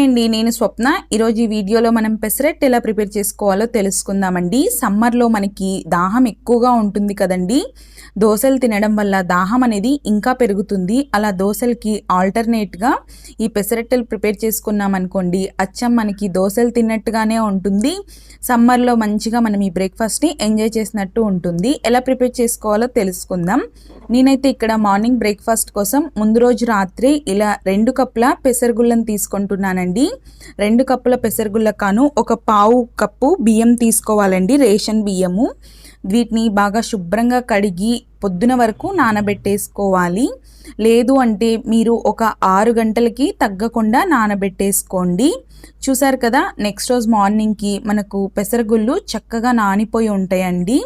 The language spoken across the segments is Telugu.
హాయ్ అండి నేను స్వప్న. ఈరోజు ఈ వీడియోలో మనం పెసరెట్ ఎలా ప్రిపేర్ చేసుకోవాలో తెలుసుకుందామండి. సమ్మర్లో మనకి దాహం ఎక్కువగా ఉంటుంది కదండి. దోశలు తినడం వల్ల దాహం అనేది ఇంకా పెరుగుతుంది. అలా దోశలకి ఆల్టర్నేట్గా ఈ పెసరెట్టలు ప్రిపేర్ చేసుకున్నాం అనుకోండి అచ్చం మనకి దోశలు తిన్నట్టుగానే ఉంటుంది. సమ్మర్లో మంచిగా మనం ఈ బ్రేక్ఫాస్ట్ని ఎంజాయ్ చేసినట్టు ఉంటుంది. ఎలా ప్రిపేర్ చేసుకోవాలో తెలుసుకుందాం. నేనైతే ఇక్కడ మార్నింగ్ బ్రేక్ఫాస్ట్ కోసం ముందు రోజు రాత్రి ఇలా రెండు కప్ల పెసరగుళ్ళను తీసుకుంటున్నానండి. రెండు కప్పుల పెసరగుళ్ళకాను ఒక పావు కప్పు బియ్యం తీసుకోవాలండి రేషన్ బియ్యము. వీటిని బాగా శుభ్రంగా కడిగి పొద్దున వరకు నానబెట్టేసుకోవాలి. లేదు అంటే మీరు ఒక ఆరు గంటలకి తగ్గకుండా నానబెట్టేసుకోండి. చూసారు కదా నెక్స్ట్ రోజు మార్నింగ్కి మనకు పెసరగుళ్ళు చక్కగా నానిపోయి ఉంటాయండి.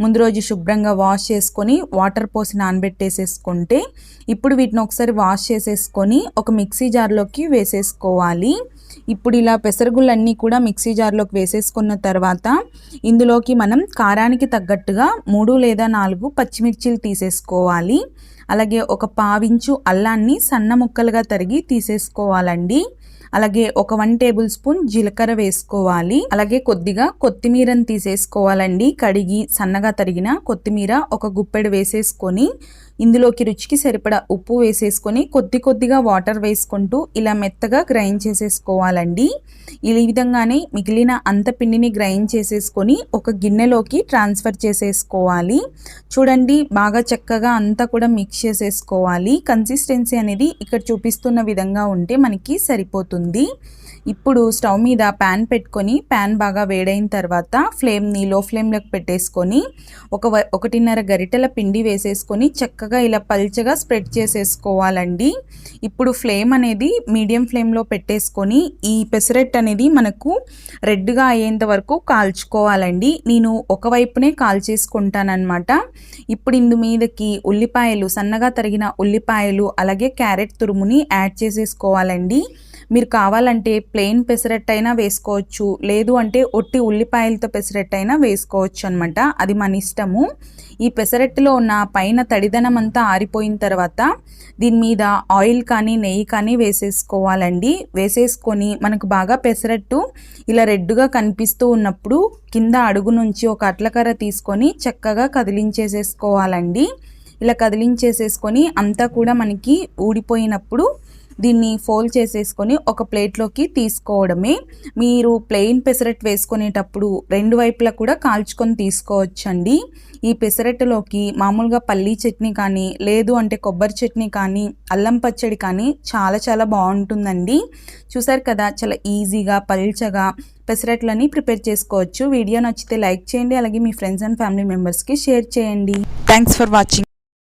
ముందు రోజు శుభ్రంగా వాష్ చేసుకొని వాటర్ పోసి నానబెట్టేసేసుకుంటే ఇప్పుడు వీటిని ఒకసారి వాష్ చేసేసుకొని ఒక మిక్సీ జార్లోకి వేసేసుకోవాలి. ఇప్పుడు ఇలా పెసరగుళ్ళన్నీ కూడా మిక్సీ జార్లోకి వేసేసుకున్న తర్వాత ఇందులోకి మనం కారానికి తగ్గట్టుగా మూడు లేదా నాలుగు పచ్చిమిర్చి పచ్చిమిర్చిలు తీసేసుకోవాలి. అలాగే ఒక పావించు అల్లాన్ని సన్న ముక్కలుగా తరిగి తీసేసుకోవాలండి. అలాగే ఒక వన్ టేబుల్ స్పూన్ జీలకర్ర వేసుకోవాలి. అలాగే కొద్దిగా కొత్తిమీరని తీసేసుకోవాలండి. కడిగి సన్నగా తరిగిన కొత్తిమీర ఒక గుప్పెడు వేసేసుకొని ఇందులోకి రుచికి సరిపడా ఉప్పు వేసేసుకొని కొద్ది కొద్దిగా వాటర్ వేసుకుంటూ ఇలా మెత్తగా గ్రైండ్ చేసేసుకోవాలండి. ఈ విధంగానే మిగిలిన అంత పిండిని గ్రైండ్ చేసేసుకొని ఒక గిన్నెలోకి ట్రాన్స్ఫర్ చేసేసుకోవాలి. చూడండి బాగా చక్కగా అంతా కూడా మిక్స్ చేసేసుకోవాలి. కన్సిస్టెన్సీ అనేది ఇక్కడ చూపిస్తున్న విధంగా ఉంటే మనకి సరిపోతుంది. ఇప్పుడు స్టవ్ మీద ప్యాన్ పెట్టుకొని ప్యాన్ బాగా వేడైన తర్వాత ఫ్లేమ్ని లో ఫ్లేమ్లోకి పెట్టేసుకొని ఒక ఒకటిన్నర గరిటెల పిండి వేసేసుకొని చక్కగా ఇలా పల్చగా స్ప్రెడ్ చేసేసుకోవాలండి. ఇప్పుడు ఫ్లేమ్ అనేది మీడియం ఫ్లేమ్లో పెట్టేసుకొని ఈ పెసరెట్ అనేది మనకు రెడ్గా అయ్యేంత వరకు కాల్చుకోవాలండి. నేను ఒకవైపునే కాల్చేసుకుంటానమాట ఇప్పుడు ఇందు మీదకి ఉల్లిపాయలు సన్నగా తరిగిన ఉల్లిపాయలు అలాగే క్యారెట్ తురుముని యాడ్ చేసేసుకోవాలండి. మీరు కావాలంటే ప్లెయిన్ పెసరట్ అయినా వేసుకోవచ్చు. లేదు అంటే ఒట్టి ఉల్లిపాయలతో పెసరట్ అయినా వేసుకోవచ్చు అనమాట అది మన ఇష్టము. ఈ పెసరట్టులో ఉన్న పైన తడిదనం అంతా ఆరిపోయిన తర్వాత దీని మీద ఆయిల్ కానీ నెయ్యి కానీ వేసేసుకోవాలండి. వేసేసుకొని మనకు బాగా పెసరట్టు ఇలా రెడ్డుగా కనిపిస్తూ ఉన్నప్పుడు కింద అడుగు నుంచి ఒక అట్లకర్ర తీసుకొని చక్కగా కదిలించేసేసుకోవాలండి. ఇలా కదిలించేసేసుకొని అంతా కూడా మనకి ఊడిపోయినప్పుడు దీన్ని ఫోల్డ్ చేసేసుకొని ఒక ప్లేట్లోకి తీసుకోవడమే. మీరు ప్లెయిన్ పెసరెట్ వేసుకునేటప్పుడు రెండు వైపులా కూడా కాల్చుకొని తీసుకోవచ్చండి. ఈ పెసరట్టులోకి మామూలుగా పల్లీ చట్నీ కానీ లేదు అంటే కొబ్బరి చట్నీ కానీ అల్లం పచ్చడి కానీ చాలా చాలా బాగుంటుందండి. చూసారు కదా చాలా ఈజీగా పల్చగా పెసరెట్లని ప్రిపేర్ చేసుకోవచ్చు. వీడియో నచ్చితే లైక్ చేయండి అలాగే మీ ఫ్రెండ్స్ అండ్ ఫ్యామిలీ మెంబర్స్కి షేర్ చేయండి. Thanks for watching